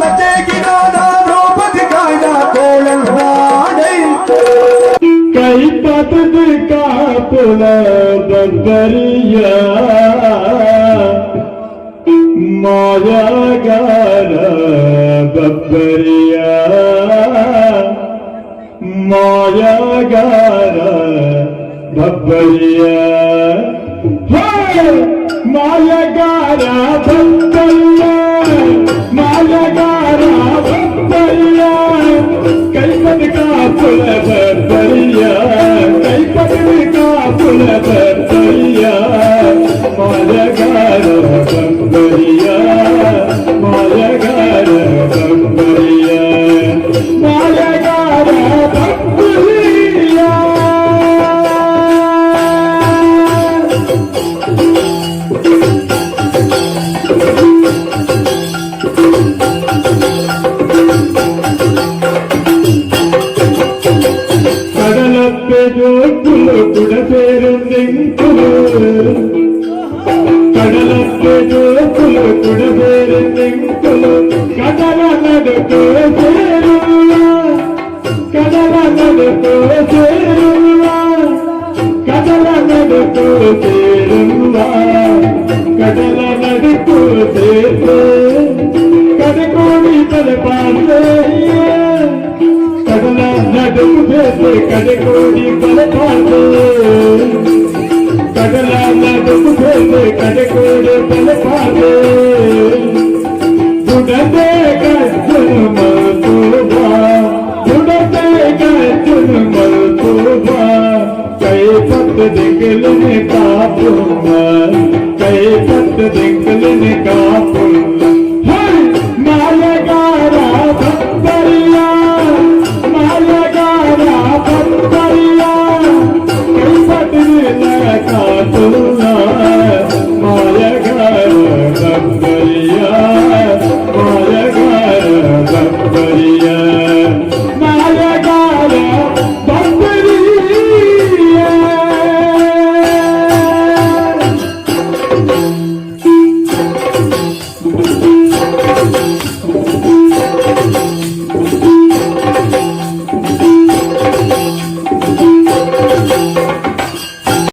லஜேகினாதா Draupadi காப்புல தந்தரியா மாயாகார பப்பரியா மாயாகார பப்பரியா மாயகார பப்பரியா Malaga. ജോട്ടുള്ള പുഴ പേരും കടലത്തെ ജോട്ടുള്ള പുഴ പേരും കടലടത്തോ ചേരുള്ള കടലടത്തോ ചേരുള്ള കടലടത്തോ ചേരുള്ള കടലടത്തോ ചേർത്ത് കടകോടി തല പാടേ ಮಧುಬೇಸು ಕಡೆಗೋಡಿ ಕಲಪಾಟು ಕಡಲ ಮಧುಬೇಸು ಕಡೆಗೋಡಿ ಕಲಪಾಟು ದುಡದೆ ಕಚ್ಚುಮ ತುಳುಬ ದುಡದೆ ಕಚ್ಚುಮ ತುಳುಬ ಕೈ ಪತ್ತ ದಿಕ್ಕಲನೆ ಕಾಪುಮ ಕೈ ಪತ್ತ ದಿಕ್ಕಲನೆ ಕಾಪುಮ